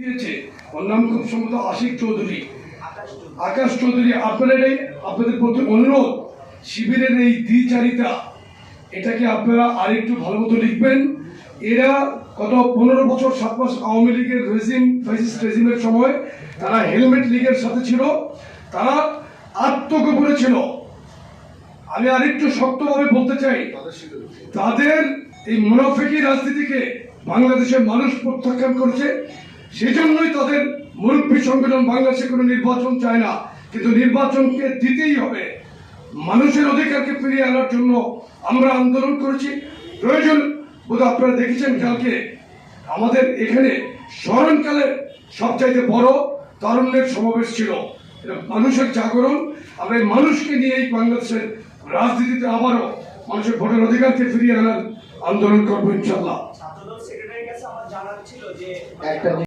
দিয়েছে ওর নাম খুব সম্ভবত আশিক চৌধুরী। আকাশ চৌধুরী, আপনাদের এই আপনাদের প্রতি অনুরোধ, শিবিরের এই দ্বিচারিতা, এটাকে আপনারা আরেকটু ভালো মতো লিখবেন। এরা গত পনেরো বছর, সাত মাস আওয়ামী লীগের রেজিম ফ্যাসিস্ট রেজিমের সময় তারা হেলমেট লীগের সাথে ছিল। তারা আত্মগোপনে ছিল। আমি আরেকটু শক্তভাবে বলতে চাই, তাদের এই মুনাফেকি রাজনীতিকে বাংলাদেশের মানুষ প্রত্যাখ্যান করেছে। সেজন্যই তাদের মুরব্বী সংগঠন বাংলাদেশে কোনো নির্বাচন চায় না। কিন্তু নির্বাচনকে দিতেই হবে। মানুষের অধিকারকে ফিরিয়ে আনার জন্য আমরা আন্দোলন করেছি। প্রয়োজন বোধ আপনারা দেখেছেন কালকে আমাদের এখানে স্মরণকালে সবচাইতে বড় তারুণ্যের সমাবেশ ছিল। এটা মানুষের জাগরণ। আমরা এই মানুষকে নিয়ে এই বাংলাদেশের রাজনীতিতে আবারও মানুষের ভোটের অধিকারকে ফিরিয়ে আনার আন্দোলন করব ইনশাল্লাহ ছাত্রদল সেক্রেটারির কাছে আমার জানার ছিল যে একটা